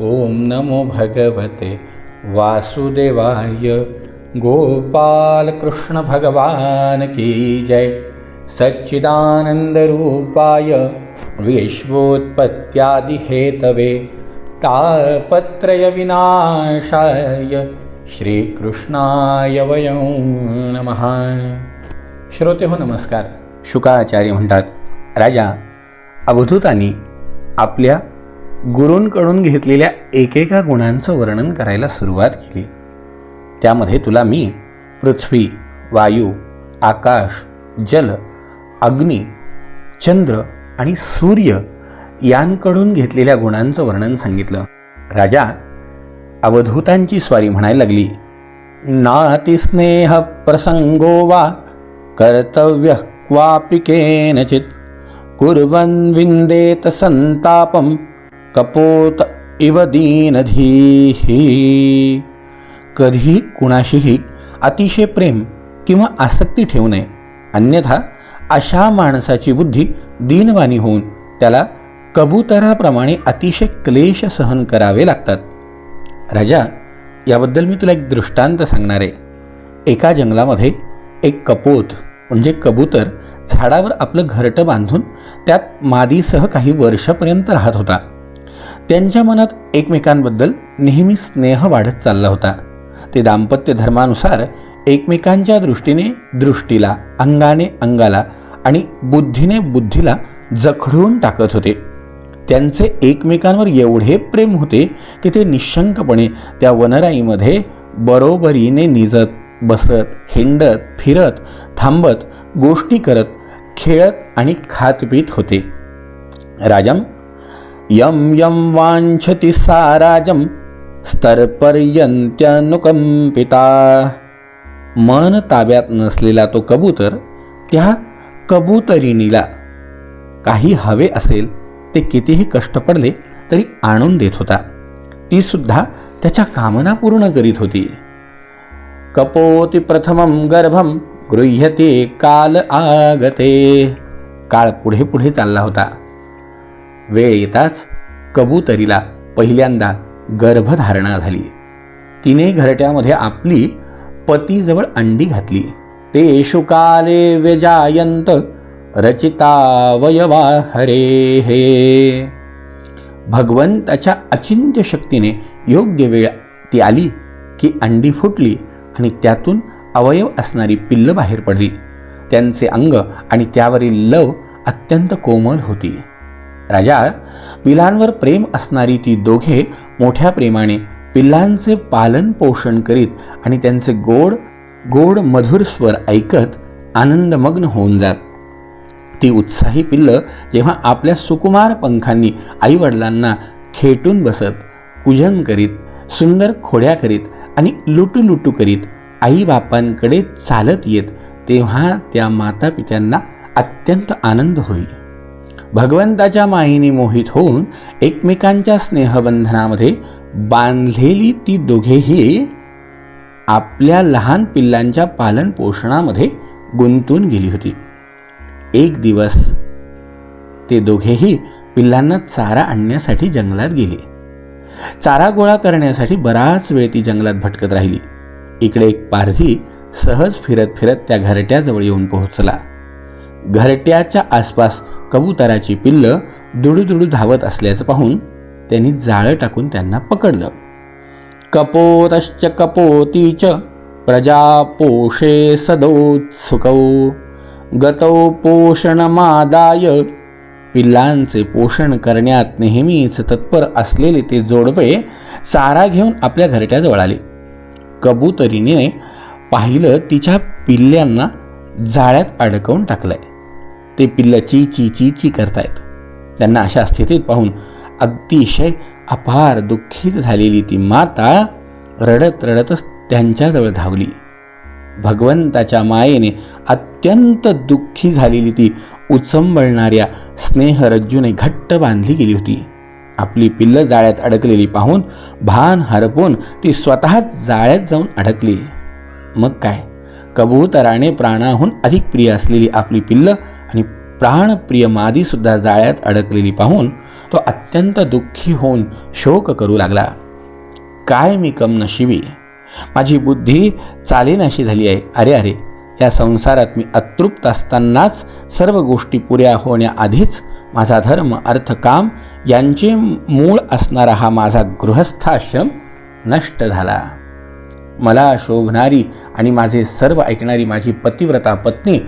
ओम नमो भगवते वासुदेवाय। गोपाल कृष्ण भगवान की जय। सच्चिदानन्दरूपाय विश्वोत्पत्त्यादिहेतवे तापत्रयविनाशाय श्रीकृष्णाय वयं नमः। श्रोते हो नमस्कार। शुकाचार्य म्हणतात राजा अवधूतांनी आपल्या गुरूंकडून घेतलेल्या एकेका गुणांचं वर्णन करायला सुरुवात केली. त्यामध्ये तुला मी पृथ्वी वायू आकाश जल अग्नी चंद्र आणि सूर्य यांकडून घेतलेल्या गुणांचं वर्णन सांगितलं. राजा अवधूतांची स्वारी म्हणायला लागली. नातिस्नेह प्रसंगो वा कर्तव्य क्वापि केनचित. कुर्वन् विन्देत संतापम कपोत इव दीनधीही कधीही कुणाशीही अतिशय प्रेम किंवा आसक्ती ठेवू नये. अन्यथा अशा माणसाची बुद्धी दीनवाणी होऊन त्याला कबुतराप्रमाणे अतिशय क्लेश सहन करावे लागतात. राजा याबद्दल मी तुला एक दृष्टांत सांगणार आहे. एका जंगलामध्ये एक कपोत म्हणजे कबूतर झाडावर आपलं घरटं बांधून त्यात मादीसह काही वर्षापर्यंत राहत होता. त्यांच्या मनात एकमेकांबद्दल नेहमी स्नेह वाढत चालला होता. ते दाम्पत्य धर्मानुसार एकमेकांच्या दृष्टीने दृष्टीला अंगाने अंगाला आणि बुद्धीने बुद्धीला जखडून टाकत होते. त्यांचे एकमेकांवर एवढे प्रेम होते की ते निशंकपणे त्या वनराईमध्ये बरोबरीने निजत बसत हिंडत फिरत थांबत गोष्टी करत खेळत आणि खातपीत होते. राजम यं यं वाञ्छति सा राजम स्तरपर्यंत्यनुकंपिता मन ताब्यात नसलेला तो कबूतर त्या कबूतरिणीला काही हवे असेल ते कितीही कष्ट पडले तरी आणून देत होता. ती सुद्धा त्याच्या कामना पूर्ण करीत होती. कपोति प्रथमं गर्भम गृह्यते काल आगते. काळ पुढे पुढे चालला होता. वेळ येताच कबुतरीला पहिल्यांदा गर्भधारणा झाली. तिने घरट्यामध्ये आपली पतीजवळ अंडी घातली. ते शुकाले व्यजायंत रचितावयवा हरे हे. भगवंताच्या अचिंत्य शक्तीने योग्य वेळ ती आली की अंडी फुटली आणि त्यातून अवयव असणारी पिल्लं बाहेर पडली. त्यांचे अंग आणि त्यावरील लव अत्यंत कोमल होती. राजा पिलांवर प्रेम असणारी ती दोघे मोठ्या प्रेमाने पिल्लांचे पालन पोषण करीत आणि त्यांचे गोड गोड मधुर स्वर ऐकत आनंदमग्न होऊन जात. ती उत्साही पिल्लं जेव्हा आपल्या सुकुमार पंखांनी आईवडिलांना खेटून बसत कुजन करीत सुंदर खोड्या करीत आणि लुटू लुटू करीत आईबापांकडे चालत येत तेव्हा त्या मातापित्यांना अत्यंत आनंद होईल. भगवंताच्या माहिनी मोहित होऊन एकमेकांच्या स्नेहबंधनामध्ये बांधलेली ती दोघेही आपल्या लहान पिल्लांच्या पालन पोषणामध्ये गुंतून गेली होती. एक दिवस ते दोघेही पिल्लांना चारा आणण्यासाठी जंगलात गेले. चारा गोळा करण्यासाठी बराच वेळ ती जंगलात भटकत राहिली. इकडे एक पारधी सहज फिरत फिरत त्या घरट्याजवळ येऊन पोहोचला. घरट्याच्या आसपास कबुतराची पिल्लं दुडूदुडू धावत असल्याचं पाहून त्यांनी जाळं टाकून त्यांना पकडलं. कपोतश्च कपोतीच प्रजा पोषे सदोत्सुकौ गतौ पोषणमादाय पिल्लांचे पोषण करण्यात नेहमीच तत्पर असलेले ते जोडपे चारा घेऊन आपल्या घरट्याजवळ आले. कबुतरीने पाहिलं तिच्या पिल्ल्यांना जाळ्यात अडकवून टाकलंय. ते पिल्लं ची ची ची ची करतायत. त्यांना अशा स्थितीत पाहून अतिशय अपार दुःखित झालेली ती माता रडत रडतच त्यांच्याजवळ धावली. भगवंताच्या मायेने अत्यंत दुःखी झालेली ती उचंबळणाऱ्या स्नेहरज्जूने घट्ट बांधली गेली होती. आपली पिल्लं जाळ्यात अडकलेली पाहून भान हरपून ती स्वतःच जाळ्यात जाऊन अडकली. मग काय? कबूतराने प्राणाहून अधिक प्रिय असलेली आपली पिल्लं आणि प्राणप्रिय मादीसुद्धा जाळ्यात अडकलेली पाहून तो अत्यंत दुःखी होऊन शोक करू लागला. काय मी कम नशिबी माझी बुद्धी चालेनाशी झाली आहे. अरे अरे या संसारात मी अतृप्त असतानाच सर्व गोष्टी पुऱ्या होण्याआधीच माझा धर्म अर्थ काम यांचे मूळ असणारा हा माझा गृहस्थाश्रम नष्ट झाला. मला शोभणारी आणि माझे सर्व ऐकणारी माझी पतिव्रता पत्नी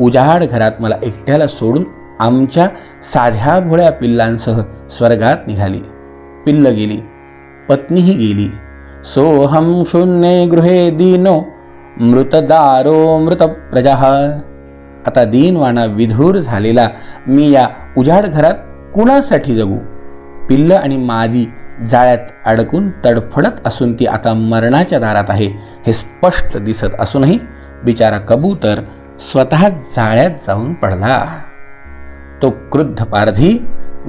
उजाड घरात मला एकट्याला सोडून आमच्या साध्या भोळ्या पिल्लांसह स्वर्गात निघाली. पिल्ल गेली. पत्नीही गेली. सोहम शून्ये गृहे दीनो मृतदारो मृत प्रजा. आता दीनवाणा विधूर झालेला मी या उजाड घरात कुणासाठी जगू? पिल्ल आणि मादी जाळ्यात अडकून तडफडत असून ती आता मरणाच्या दारात आहे हे स्पष्ट दिसत असूनही बिचारा कबूतर स्वतः जाळ्यात जाऊन पडला. तो क्रुद्ध पारधी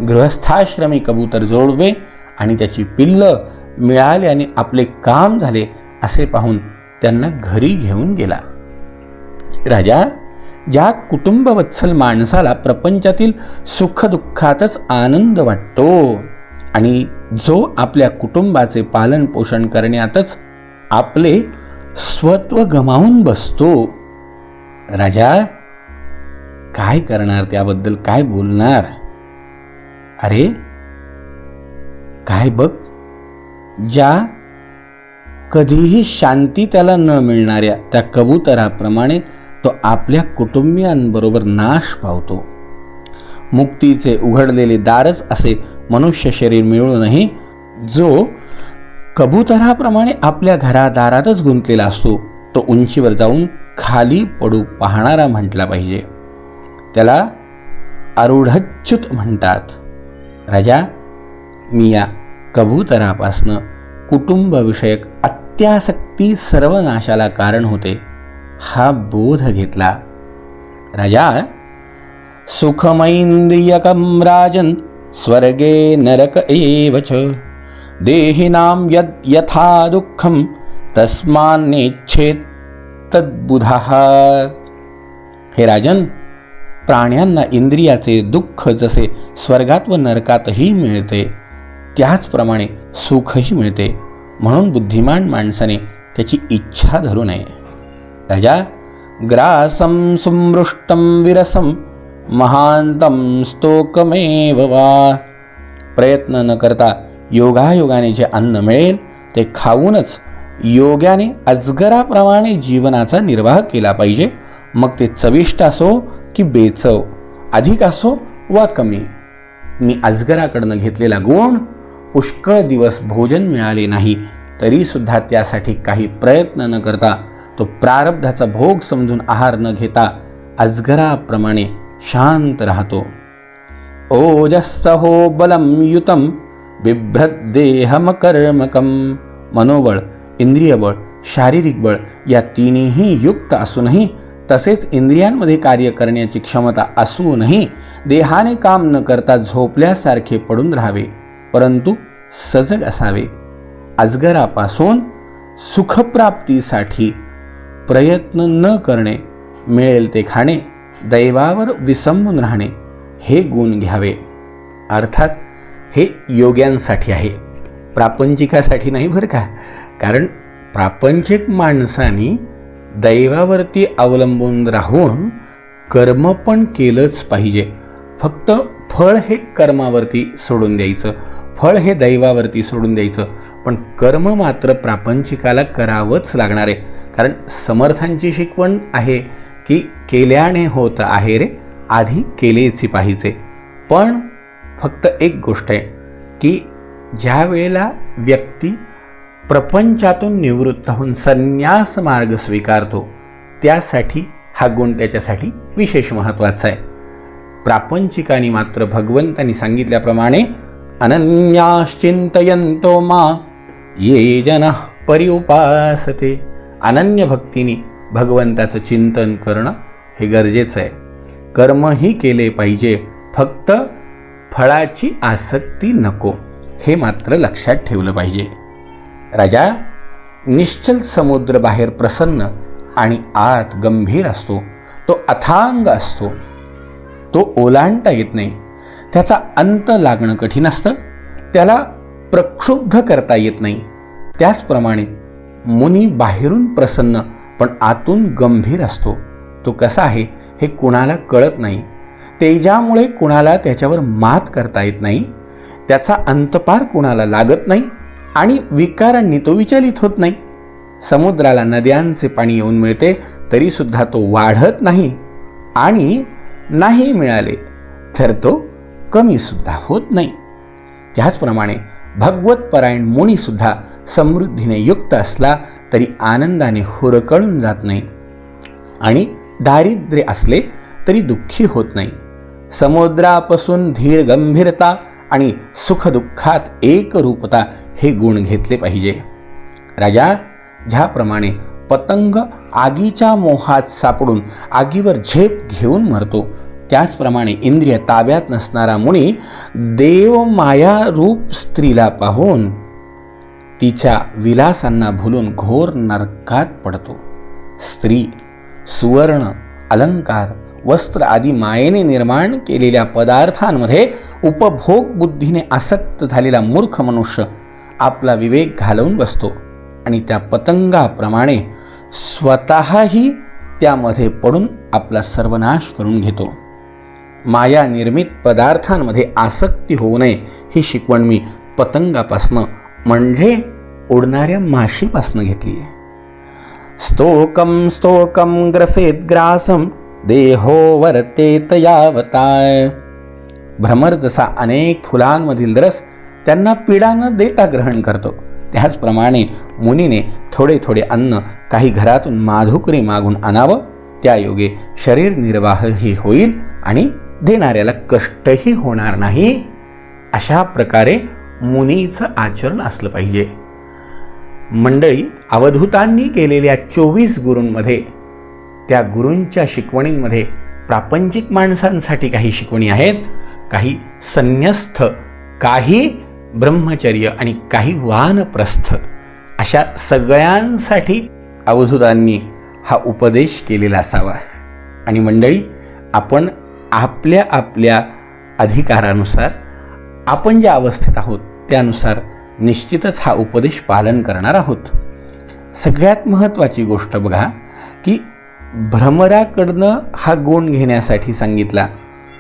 गृहस्थाश्रमी कबूतर जोडवे आणि त्याची पिल्लं मिळाले आणि आपले काम झाले असे पाहून त्यांना घरी घेऊन गेला. राजा ज्या कुटुंबवत्सल माणसाला प्रपंचातील सुखदुःखातच आनंद वाटतो आणि जो आपल्या कुटुंबाचे पालन पोषण करण्यातच आपले स्वत्व गमावून बसतो. राजा काय करणार त्याबद्दल काय बोलणार? अरे काय बघ ज्या कधीही शांती त्याला न मिळणाऱ्या त्या कबुतराप्रमाणे तो आपल्या कुटुंबियांबरोबर नाश पावतो. मुक्तीचे उघडलेले दारच असे मनुष्य शरीर मिळूनही जो कबुतराप्रमाणे आपल्या घरादारातच गुंतलेला असतो तो उंचीवर जाऊन खाली पडू पाहणारा म्हटला पाहिजे. त्याला आरूढच्युत म्हणतात. राजा मी या कबूतरापासनं कुटुंबविषयक अत्यासक्ती सर्वनाशाला कारण होते हा बोध घेतला. राजा सुखमैंद्रियकम राजन स्वर्गे नरक एव च। देहिनां यद् यथा दुःखं तस्मान्नेच्छेत् तद्बुधः। हे राजन प्राण्यांना इंद्रियाचे दुःख जसे स्वर्गात व नरकातही मिळते त्याचप्रमाणे सुखही मिळते म्हणून बुद्धिमान माणसाने त्याची इच्छा धरू नये। राजा ग्रासं सुमृष्टं विरसं महांतम स्तोकमेव वा. प्रयत्न न करता योगायोगाने जे अन्न मिळेल ते खाऊनच योग्याने अजगराप्रमाणे जीवनाचा निर्वाह केला पाहिजे. मग ते चविष्ट असो की बेचव अधिक असो वा कमी. मी अजगराकडनं घेतलेला गुण पुष्कळ दिवस भोजन मिळाले नाही तरीसुद्धा त्यासाठी काही प्रयत्न न करता तो प्रारब्धाचा भोग समजून आहार न घेता अजगराप्रमाणे शांत राहतो. ओजस्सहो बलम युतम बिभ्रद्देहमकर्मकम मनोबळ इंद्रियबळ शारीरिक बळ या तिन्ही युक्त असूनही तसेच इंद्रियांमध्ये कार्य करण्याची क्षमता असूनही देहाने काम न करता झोपल्यासारखे पडून राहावे परंतु सजग असावे. अजगरापासून सुखप्राप्तीसाठी प्रयत्न न करणे मिळेल ते खाणे. दैवावर विसंबून राहणे हे गुण घ्यावे. अर्थात हे योग्यांसाठी आहे. प्रापंचिकासाठी नाही बरं का? कारण प्रापंचिक माणसानी दैवावरती अवलंबून राहून कर्म पण केलंच पाहिजे. फक्त फळ हे कर्मावरती सोडून द्यायचं. फळ हे दैवावरती सोडून द्यायचं. पण कर्म मात्र प्रापंचिकाला करावंच लागणार आहे. कारण समर्थांची शिकवण आहे. की केल्याने होत आहे रे आधी केलेची पाहिजे. पण फक्त एक गोष्ट आहे की ज्या वेळेला व्यक्ती प्रपंचातून निवृत्त होऊन संन्यास मार्ग स्वीकारतो त्यासाठी हा गुण त्याच्यासाठी विशेष महत्त्वाचा आहे. प्रापंचिकानी मात्र भगवंतांनी सांगितल्याप्रमाणे अनन्याश्चिंतयंतो मा ये जन परिउपासते. अनन्य भक्तीने भगवंताचं चिंतन करणं हे गरजेचं आहे. कर्मही केले पाहिजे फक्त फळाची आसक्ती नको हे मात्र लक्षात ठेवलं पाहिजे. राजा निश्चल समुद्र बाहेर प्रसन्न आणि आत गंभीर असतो. तो अथांग असतो. तो ओलांडता येत नाही. त्याचा अंत लागणं कठीण असतं. त्याला प्रक्षुब्ध करता येत नाही. त्याचप्रमाणे मुनी बाहेरून प्रसन्न पण आतून गंभीर असतो. तो कसा आहे हे कुणाला कळत नाही. तेजामुळे कुणाला त्याच्यावर मात करता येत नाही. त्याचा अंतपार कुणाला लागत नाही आणि विकारांनी तो विचलित होत नाही. समुद्राला नद्यांचे पाणी येऊन मिळते तरीसुद्धा तो वाढत नाही आणि नाही मिळाले तर तो कमीसुद्धा होत नाही. त्याचप्रमाणे भगवतपरायण मुनीसुद्धा समृद्धीने युक्त असला तरी आनंदाने हुरकळून जात नाही. आणि दारिद्र्य असले तरी दुःखी होत नाही. समुद्रापासून धीर गंभीरता आणि सुखदुःखात एकरूपता हे गुण घेतले पाहिजे. राजा ज्याप्रमाणे पतंग आगीच्या मोहात सापडून आगीवर झेप घेऊन मरतो त्याचप्रमाणे इंद्रिय ताब्यात नसणारा मुनी देव माया रूप स्त्रीला पाहून तिच्या विलासांना भुलून घोर नरकात पडतो. स्त्री सुवर्ण अलंकार वस्त्र आदी मायेने निर्माण केलेल्या पदार्थांमध्ये उपभोग बुद्धीने आसक्त झालेला मूर्ख मनुष्य आपला विवेक घालवून बसतो आणि त्या पतंगाप्रमाणे स्वतःही त्यामध्ये पडून आपला सर्वनाश करून घेतो. माया निर्मित पदार्थांमध्ये आसक्ती होऊ नये ही शिकवण मी पतंगापासनं म्हणजे उडणाऱ्या माशीपासनं घेतली आहे. स्तोकम स्तोकम ग्रसेत ग्रासम देहो वर्तेत यावताय. भ्रमर जसा अनेक फुलांमधील रस त्यांना पीडा न देता ग्रहण करतो. त्याचप्रमाणे मुनीने थोडे थोडे अन्न काही घरातून माधुकरी मागून आणावं त्या योगे शरीर निर्वाहही होईल आणि देणाऱ्याला कष्टही होणार नाही. अशा प्रकारे मुनीचं आचरण असलं पाहिजे. मंडळी अवधूतांनी केलेल्या चोवीस गुरूंमध्ये त्या गुरूंच्या शिकवणींमध्ये प्रापंचिक माणसांसाठी काही शिकवणी आहेत काही संन्यस्थ काही ब्रह्मचर्य आणि काही वानप्रस्थ. अशा सगळ्यांसाठी अवधूतांनी हा उपदेश केलेला असावा. आणि मंडळी आपण आपल्या आपल्या अधिकारानुसार आपण ज्या अवस्थेत आहोत त्यानुसार निश्चितच हा उपदेश पालन करणार आहोत. सगळ्यात महत्त्वाची गोष्ट बघा की भ्रमराकडनं हा गुण घेण्यासाठी सांगितला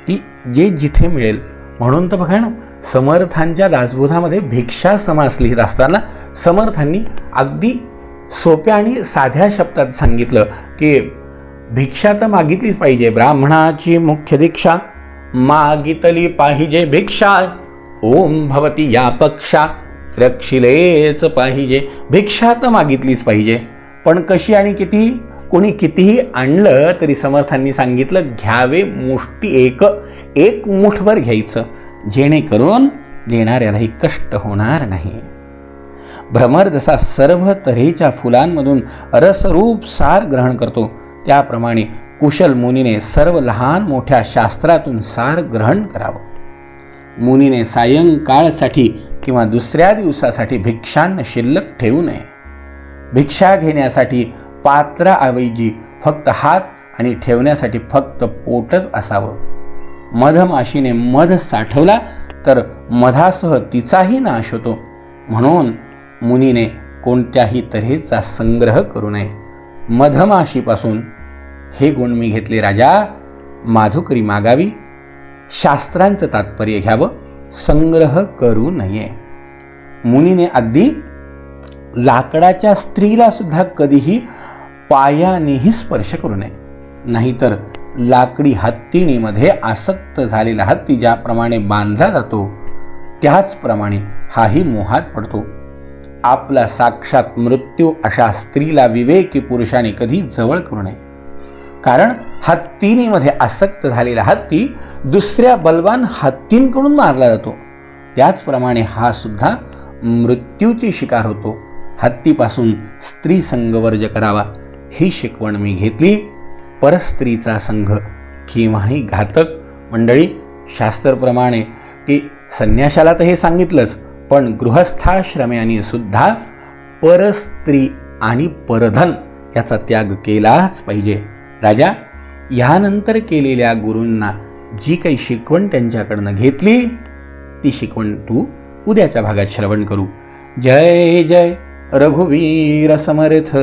की जे जिथे मिळेल. म्हणून तर बघा ना समर्थांच्या दासबोधामध्ये भिक्षा समास लिहित असताना समर्थांनी अगदी सोप्या आणि साध्या शब्दात सांगितलं की भिक्षा तर मागितलीच पाहिजे. ब्राह्मणाची मुख्य दीक्षा मागितली पाहिजे भिक्षा. ओम भवती या पक्षा रक्षिलेच पाहिजे. भिक्षा तर मागितलीच पाहिजे. पण कशी आणि किती? कोणी कितीही आणलं तरी समर्थांनी सांगितलं घ्यावे मुष्टी एक एक मुठभर घ्यायचं. जेणेकरून घेणाऱ्यालाही कष्ट होणार नाही. भ्रमर जसा सर्व तऱ्हेच्या फुलांमधून रसरूप सार ग्रहण करतो त्याप्रमाणे कुशल मुनीने सर्व लहान मोठ्या शास्त्रातून सार ग्रहण करावं. मुनीने सायंकाळसाठी किंवा दुसऱ्या दिवसासाठी भिक्षांना शिल्लक ठेवू नये. भिक्षा घेण्यासाठी पात्राऐवजी फक्त हात आणि ठेवण्यासाठी फक्त पोटच असावं. मधमाशीने मध साठवला तर मधासह तिचाही नाश होतो. म्हणून मुनीने कोणत्याही तऱ्हेचा संग्रह करू नये. मधमाशीपासून हे गुण मी घेतले राजा. माधुकरी मागावी. शास्त्रांचं तात्पर्य घ्यावं. संग्रह करू नये. मुनीने अगदी लाकडाच्या स्त्रीला सुद्धा कधीही पायानेही स्पर्श करू नये. नाहीतर लाकडी हत्तीणीमध्ये आसक्त झालेला हत्ती ज्याप्रमाणे बांधला जातो त्याचप्रमाणे हाही मोहात पडतो. आपला साक्षात मृत्यू अशा स्त्रीला विवेकी पुरुषाने कधी जवळ करू नये. कारण हत्तीनीमध्ये आसक्त झालेला हत्ती दुसऱ्या बलवान हत्तींकडून मारला जातो. त्याचप्रमाणे हा सुद्धा मृत्यूची शिकार होतो. हत्तीपासून स्त्री संघ वर्ज करावा ही शिकवण मी घेतली. परस्त्रीचा संघ केव्हाही घातक. मंडळी शास्त्रप्रमाणे की संन्याशाला तर हे सांगितलंच पण गृहस्थाश्रम्याने सुद्धा परस्त्री आणि परधन याचा त्याग केलाच पाहिजे. राजा ह्यानंतर केलेल्या गुरूंना जी काही शिकवण त्यांच्याकडनं घेतली ती शिकवण तू उद्याच्या भागात श्रवण करू. जय जय रघुवीर समर्थ!